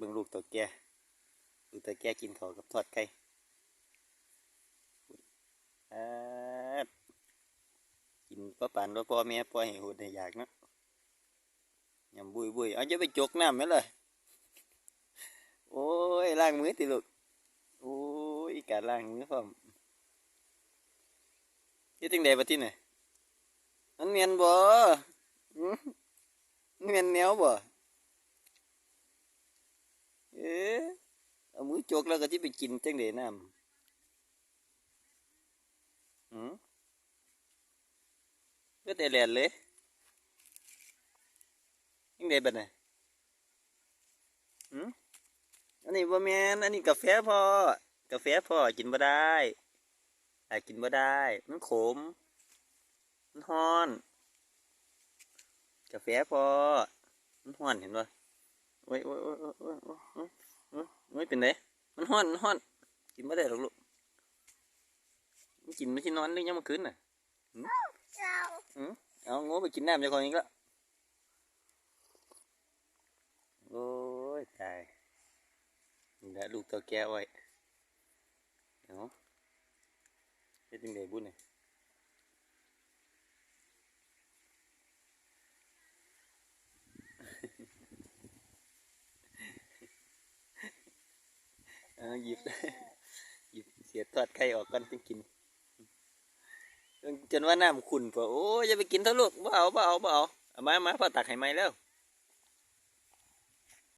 เบิ่งลูกตัวแก่ลูกตัวแก่กินข้าวกับทอดไก่กินป้าปานว่าพ่อแม่ปล่อให้หดให้อยากเนาะยำบุยบุยเอาจะไปจกน้ำไหมล่ะโอ้ยล้างมือติลูกโอ้ยการล้างมือพร้อมยี่ตึงเดบัดที่ไหนมันเมียนบ่อื้อมันเมียนแนวบ่ เอ๊ะเอามือ จกแล้วก็ที่ไปกินจังเดน้ำหืมก็แต่แหลนเลยยังไงบัดน่ะหืมอันนี้บ่แม่นอันนี้กาแฟพอกาแฟพอกินบ่ได้อ่ากินบ่ได้ มันขม มันฮ้อน กาแฟพอ มันฮ้อนเห็นบ่โอ้ยโอ้ยโอ้ยโอ้ยโอ้ยโอ้ยโอ้ยเป็นไร มันห้อนนห้อน กินไม่ได้หรอกลูกมันกินไม่ใช่นอนได้ยังมันคืนน่ะเจ้าอืมเอางูไปกินน้ำจะคอยอีกแล้วโอ้ยตายนี่แหละลูกตัวแก้วไว้เนาะเป็นยังไงบุญเนี่ย หยิบหยิบเสียทอดไข่ออกกันจึงกิน จนว่าน้ำขุ่นพอโอ้ยจะไปกินเท่าลูกเบาเบาบ่เบาเอามามาพอตักให้ไหมแล้ว